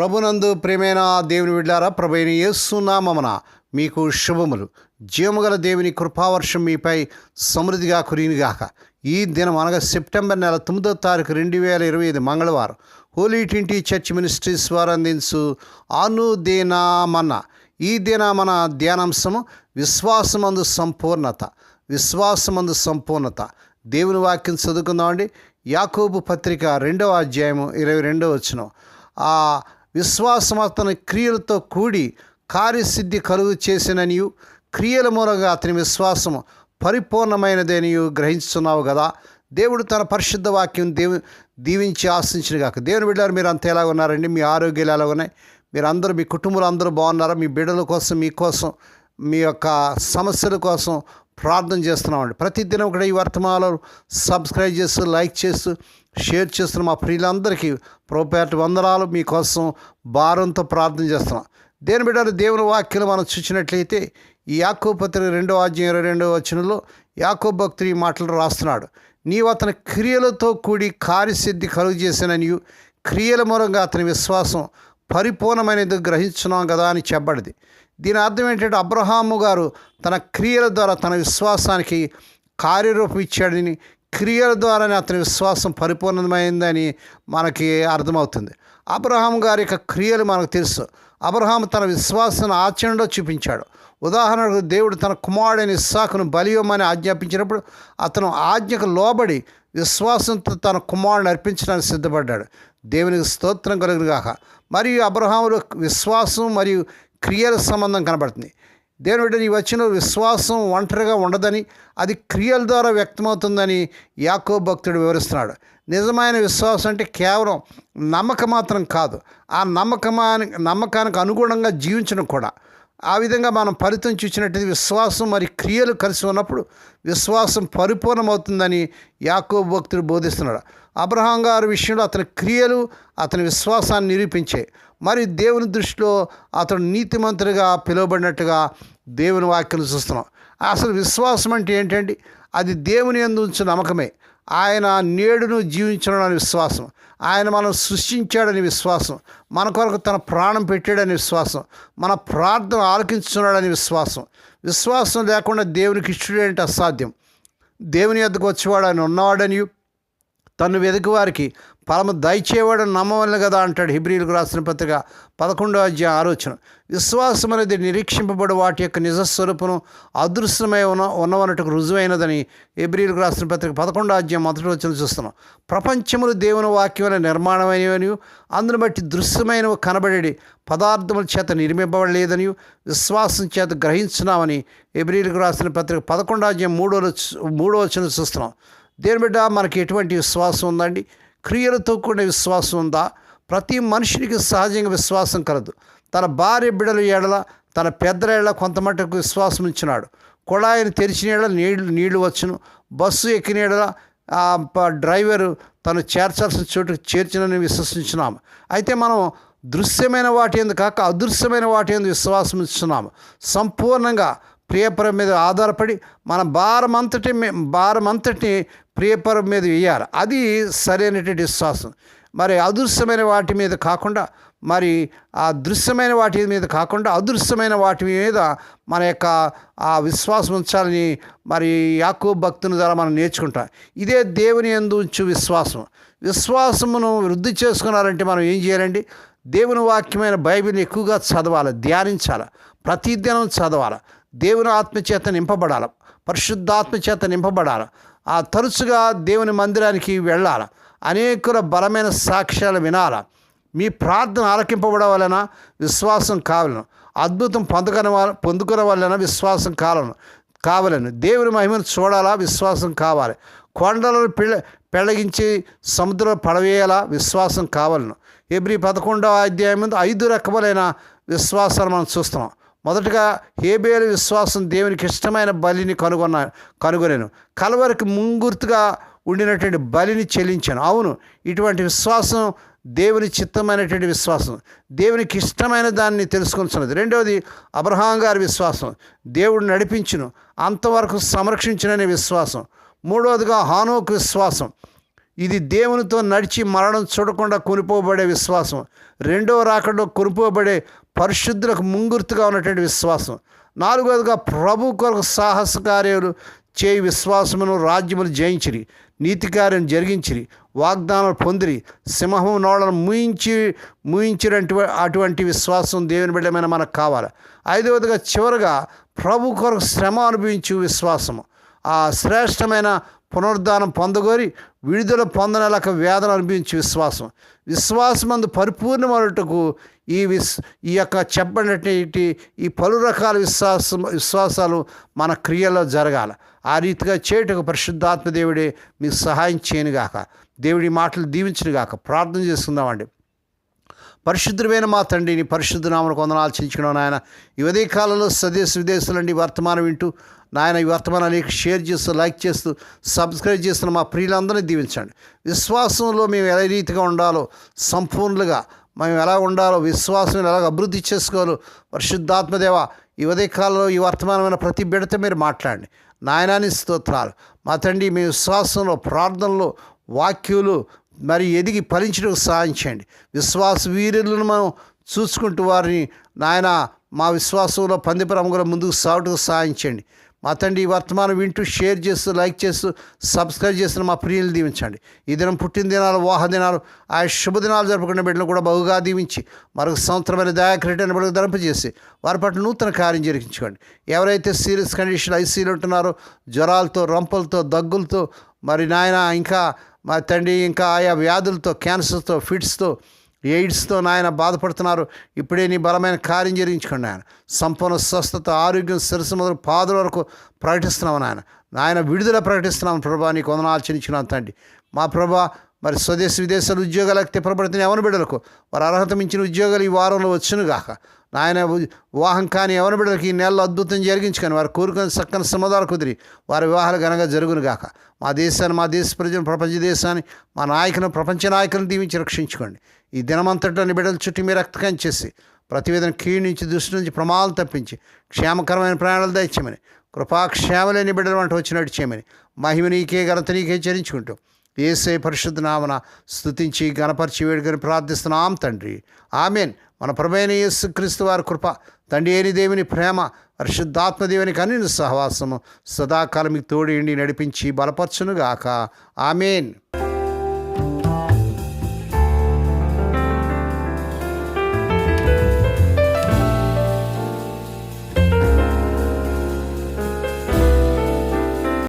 ప్రభునందు ప్రేమైన దేవుని విడ్లారా ప్రభైన ఏసునామమన మీకు శుభములు. జీవముగల దేవుని కృపావర్షం మీపై సమృద్ధిగా కురినిగాక ఈ దినం అనగా సెప్టెంబర్ నెల తొమ్మిదో తారీఖు రెండు వేల ఇరవై ఐదు మంగళవారం హోలీ ట్వంటీ చర్చ్ మినిస్ట్రీస్ వారు అందించు అనుదినామన్న ఈ దినమన ధ్యానాంశము విశ్వాసమందు సంపూర్ణత విశ్వాసమందు సంపూర్ణత. దేవుని వాక్యం చదువుకుందామండి. యాకోబు పత్రిక రెండవ అధ్యాయము ఇరవై రెండవ వచ్చిన విశ్వాసం అతని క్రియలతో కూడి కార్యసిద్ధి కలుగు చేసిననియు క్రియల మూలంగా అతని విశ్వాసం పరిపూర్ణమైనదనియు గ్రహించుతున్నావు కదా దేవుడు తన పరిశుద్ధ వాక్యం దేవు దీవించి ఆశించిన కాక దేవుని బిడ్డారు మీరు అంత ఎలా ఉన్నారండి? మీ ఆరోగ్యాలు ఎలా ఉన్నాయి? మీరు అందరూ మీ కుటుంబాలు అందరూ బాగున్నారా? మీ బిడ్డల కోసం మీకోసం మీ యొక్క సమస్యల కోసం ప్రార్థన చేస్తున్నామండి. ప్రతిదినం కూడా ఈ వర్తమానాలు సబ్స్క్రైబ్ చేస్తూ లైక్ చేస్తూ షేర్ చేస్తున్న మా ప్రియులందరికీ ప్రోపేట వందనాలు. మీకోసం భారంతో ప్రార్థన చేస్తున్నాం. దేని బిడ్డలు దేవుని వాక్యం మనం చూసినట్లయితే ఈ యాకో పత్రిక రెండో అధ్యాయం ఇరవై రెండవ వచనంలో యాకో భక్తుడు ఈ మాటలు రాస్తున్నాడు. నీవు అతని క్రియలతో కూడి కార్యసిద్ధి కలుగు క్రియల మూలంగా అతని విశ్వాసం పరిపూర్ణమైనది గ్రహించున్నాం కదా అని చెప్పబడింది. దీని అర్థం ఏంటంటే అబ్రహాము గారు తన క్రియల ద్వారా తన విశ్వాసానికి కార్యరూపం ఇచ్చాడని క్రియల ద్వారానే అతని విశ్వాసం పరిపూర్ణమైందని మనకి అర్థమవుతుంది. అబ్రహాం గారి యొక్క క్రియలు మనకు తెలుసు. అబ్రహాం తన విశ్వాసాన్ని ఆచరణలో చూపించాడు. ఉదాహరణకు దేవుడు తన కుమారుడైన ఇస్సాకును బలియమని ఆజ్ఞాపించినప్పుడు అతను ఆజ్ఞకు లోబడి విశ్వాసంతో తన కుమారుడిని అర్పించడానికి సిద్ధపడ్డాడు. దేవునికి స్తోత్రం కలుగుగాక మరియు అబ్రహాములో విశ్వాసం మరియు క్రియల సంబంధం కనబడుతుంది. దేవుని బిడ్డ నీ వచ్చిన విశ్వాసం ఒంటరిగా ఉండదని అది క్రియల ద్వారా వ్యక్తమవుతుందని యాకో భక్తుడు వివరిస్తున్నాడు. నిజమైన విశ్వాసం అంటే కేవలం నమ్మకం మాత్రం కాదు. ఆ నమ్మకమానికి నమ్మకానికి అనుగుణంగా జీవించడం కూడా. ఆ విధంగా మనం ఫలితం చూసినట్టు విశ్వాసం మరి క్రియలు కలిసి ఉన్నప్పుడు విశ్వాసం పరిపూర్ణమవుతుందని యాకో భక్తుడు బోధిస్తున్నాడు. అబ్రహాం గారి విషయంలో అతని క్రియలు అతని విశ్వాసాన్ని నిరూపించాయి మరి దేవుని దృష్టిలో అతడు నీతిమంతుడిగా పిలువబడినట్టుగా దేవుని వాక్యం చూస్తున్నాం. అసలు విశ్వాసం అంటే ఏంటండి? అది దేవుని ఎందు ఉంచిన నమ్మకమే. ఆయన నేడును జీవించడం అనే విశ్వాసం. ఆయన మనం సృష్టించాడని విశ్వాసం. మన కొరకు తన ప్రాణం పెట్టాడని విశ్వాసం. మన ప్రార్థన ఆలకించున్నాడని విశ్వాసం. విశ్వాసం లేకుండా దేవునికి ఇష్టడేంటి అసాధ్యం? దేవుని ఎద్దకు వచ్చేవాడు ఆయన ఉన్నవాడని తను వెతుకు వారికి పరమ దయచేవాడు నమ్మవలను కదా అంటాడు హిబ్రిలకు రాసిన పత్రిక పదకొండో అధ్యాయం ఆలోచన విశ్వాసం అనేది నిరీక్షింపబడి వాటి యొక్క నిజస్వరూపను అదృశ్యమై ఉన్న ఉన్నవన్నట్టుకు రుజువైనదని హిబ్రిలకు రాసిన పత్రిక పదకొండో అధ్యాయం మొదటి వచ్చిన చూస్తున్నాం. ప్రపంచములు దేవుని వాక్యమైన నిర్మాణమైనవని అందును బట్టి దృశ్యమైనవి కనబడేది పదార్థముల చేత నిర్మింపబడలేదని విశ్వాసం చేత గ్రహించున్నామని ఎబ్రిలకు రాసిన పత్రిక పదకొండో అధ్యాయం మూడో మూడో వచ్చిన చూస్తున్నాం. దేని బిడ్డ మనకి ఎటువంటి విశ్వాసం ఉందండి? క్రియలతో కూడిన విశ్వాసం ఉందా? ప్రతి మనిషికి సహజంగా విశ్వాసం కలదు. తన భార్య బిడల ఏడల తన పెద్దల ఏళ్ళ కొంతమట్టుకు విశ్వాసం ఇచ్చినాడు కుళాయిని తెరిచిన ఏళ్ళ నీళ్ళు నీళ్ళు వచ్చును. బస్సు ఎక్కిన ఏడల డ్రైవరు తను చేర్చాల్సిన చోటు చేర్చినని విశ్వసించున్నాము అయితే మనం దృశ్యమైన వాటి ఎందుకు కాక అదృశ్యమైన వాటి ఎందుకు విశ్వాసం ఇస్తున్నాము సంపూర్ణంగా ప్రియపరం మీద ఆధారపడి మన భారం అంతటి భారం అంతటి ప్రియపరం మీద వేయాలి. అది సరైనటువంటి విశ్వాసం. మరి అదృశ్యమైన వాటి మీద కాకుండా మరి ఆ దృశ్యమైన వాటి మీద కాకుండా అదృశ్యమైన వాటి మీద మన యొక్క ఆ విశ్వాసం ఉంచాలని మరి యాకో భక్తుని ద్వారా మనం నేర్చుకుంటాం. ఇదే దేవుని ఎందు ఉంచు విశ్వాసం. విశ్వాసమును వృద్ధి చేసుకున్నారంటే మనం ఏం చేయాలండి? దేవుని వాక్యమైన బైబిల్ని ఎక్కువగా చదవాలి ధ్యానించాలి. ప్రతిదినం చదవాలి. దేవుని ఆత్మచేత నింపబడాలి. పరిశుద్ధాత్మచేత నింపబడాలి. ఆ తరచుగా దేవుని మందిరానికి వెళ్ళాలి. అనేకుల బలమైన సాక్ష్యాలు వినాల. మీ ప్రార్థన ఆలకింపబడవలన విశ్వాసం కావలను. అద్భుతం పొందుకునే పొందుకున్న వలన విశ్వాసం కావాలను. కావలను. దేవుని మహిమను చూడాలా? విశ్వాసం కావాలి. కొండలను పిల్ల పెళ్ళగించి సముద్రం పడవేయాలా? విశ్వాసం కావాలను. ఎబ్రి పదకొండవ అధ్యాయం ముందు ఐదు రకములైన విశ్వాసాలు మనం చూస్తున్నాం. మొదటగా హేబేలు విశ్వాసం దేవునికి ఇష్టమైన బలిని కనుగొన్న కనుగొనేను. కలవరికి ముంగుర్తుగా ఉండినటువంటి బలిని చెల్లించాను. అవును ఇటువంటి విశ్వాసం దేవుని చిత్తమైనటువంటి విశ్వాసం. దేవునికి ఇష్టమైన దాన్ని తెలుసుకొనిచున్నది. రెండవది అబ్రహాం గారి విశ్వాసం. దేవుడు నడిపించును అంతవరకు సంరక్షించుననే విశ్వాసం. మూడవదిగా హానోకు విశ్వాసం. ఇది దేవునితో నడిచి మరణం చూడకుండా కొనిపోబడే విశ్వాసం. రెండవ రాకడలో కొనిపోబడే పరిశుద్ధులకు ముంగుర్తుగా ఉన్నటువంటి విశ్వాసం. నాలుగవదిగా ప్రభు కొరకు సాహస కార్యాలు చేయి విశ్వాసమును రాజ్యములు జయించిరి నీతి కార్యం జరిగించిరి వాగ్దానాలు పొందిరి సింహం నోడలను ముయించి ముయించినటువంటి అటువంటి విశ్వాసం దేవుని బిడ్డమైన మనకు కావాలి. ఐదవదిగా చివరగా ప్రభు కొరకు శ్రమ అనుభవించు విశ్వాసము. ఆ శ్రేష్టమైన పునరుద్ధానం పొందగోరి విడుదల పొందనలక వేదన అనిపించి విశ్వాసం. విశ్వాసమందు పరిపూర్ణమైనట్టుకు ఈ విస్ ఈ యొక్క చెప్పినటువంటి ఈ పలు రకాల విశ్వాసం విశ్వాసాలు మన క్రియల్లో జరగాలి. ఆ రీతిగా చేయుటకు పరిశుద్ధాత్మ దేవుడే మీకు సహాయం చేయనుగాక. దేవుడి మాటలు దీవించునుగాక. ప్రార్థన చేసుకుందామండి. పరిశుద్ధమైన మా తండ్రిని పరిశుద్ధ నామను కొందనాలు చించుకున్నాను నాయన. ఈ ఉదయ కాలంలో స్వదేశ విదేశాలండి వర్తమానం వింటూ నాయన ఈ వర్తమానాన్ని షేర్ చేస్తూ లైక్ చేస్తూ సబ్స్క్రైబ్ చేస్తున్న మా ప్రియులందరినీ దీవించండి. విశ్వాసంలో మేము ఎలా రీతిగా ఉండాలో సంపూర్ణంగా మేము ఎలా ఉండాలో విశ్వాసం ఎలా అభివృద్ధి చేసుకోవాలో పరిశుద్ధాత్మదేవ ఈ ఉదయకాలంలో ఈ వర్తమానమైన ప్రతి బిడత మీరు మాట్లాడండి. నాయనాని స్తోత్రాలు. మా తండ్రి మీ విశ్వాసంలో ప్రార్థనలు వాక్యులు మరి ఎదిగి ఫలించడం సహాయం చేయండి. విశ్వాస వీరులను మనం చూసుకుంటూ వారిని నాయన మా విశ్వాసంలో పందిపరముగా ముందుకు సాగుటకు సహాయం చేయండి. మా తండ్రి ఈ వర్తమానం వింటూ షేర్ చేస్తూ లైక్ చేస్తూ సబ్స్క్రైబ్ చేస్తున్న మా ప్రియులు దీవించండి. ఈ దినం పుట్టిన దినాలు వాహ దినాలు ఆ శుభదినాలు జరుపుకునే బిడ్డలు కూడా బహుగా దీవించి మరొక సంవత్సరమైన దయాక్రీటని బిడ్డకు ధరింపజేసి వారి పట్ల నూతన కార్యం జరిగించుకోండి. ఎవరైతే సీరియస్ కండిషన్ ఐసీలు ఉంటున్నారో జ్వరాలతో రంపలతో దగ్గులతో మరి నాయన ఇంకా మా తండ్రి ఇంకా ఆయా వ్యాధులతో క్యాన్సర్తో ఫిట్స్తో ఎయిడ్స్తో నాయన బాధపడుతున్నారు. ఇప్పుడే నీ బలమైన కార్యం జరిగించుకోండి ఆయన సంపూర్ణ స్వస్థత ఆరోగ్యం శిరస్సు మొదలు పాదుల వరకు ప్రకటిస్తున్నాం నాయన. నాయన విడుదల ప్రకటిస్తున్నాం ప్రభా నీకు వందనాలు చెల్లించున్నాం తండ్రి. మా ప్రభా మరి స్వదేశ విదేశాలు ఉద్యోగాలకు తిప్పబడుతున్న ఎవరి బిడ్డలకు వారు అర్హత మించిన ఉద్యోగాలు ఈ వారంలో వచ్చునుగాక. నాయన వివాహం కాని ఎవరి బిడ్డలకి ఈ నెలలో అద్భుతం జరిగించుకొని వారు కోరుకొని చక్కని సమాధాలు కుదిరి. వారి వివాహాలు ఘనంగా జరుగును గాక. మా దేశాన్ని మా దేశ ప్రజలను ప్రపంచ దేశాన్ని మా నాయకులను ప్రపంచ నాయకులను దీవించి రక్షించుకోండి. ఈ దినమంతటాన్ని బిడ్డల చుట్టూ మీరు రక్తకం చేసి ప్రతివేదన కీడు నుంచి దృష్టి నుంచి ప్రమాదాలు తప్పించి క్షేమకరమైన ప్రయాణాలు దయచేయమని కృపాక్షేమలేని బిడ్డల వంట వచ్చినట్టు చేయమని మహిమ నీకే ఘనత నీకే చరించుకుంటూ ఏసే పరిశుద్ధనామన నామన గణపరిచి వేడుకొని ప్రార్థిస్తున్నాం తండ్రి. ఆమెన్. మన ప్రభైన యేసు క్రీస్తు వారి కృప తండ్రి ఏని దేవుని ప్రేమ పరిశుద్ధాత్మ దేవుని సహవాసము సదాకాలం మీకు తోడి నడిపించి బలపరచునుగాక. ఆమెన్.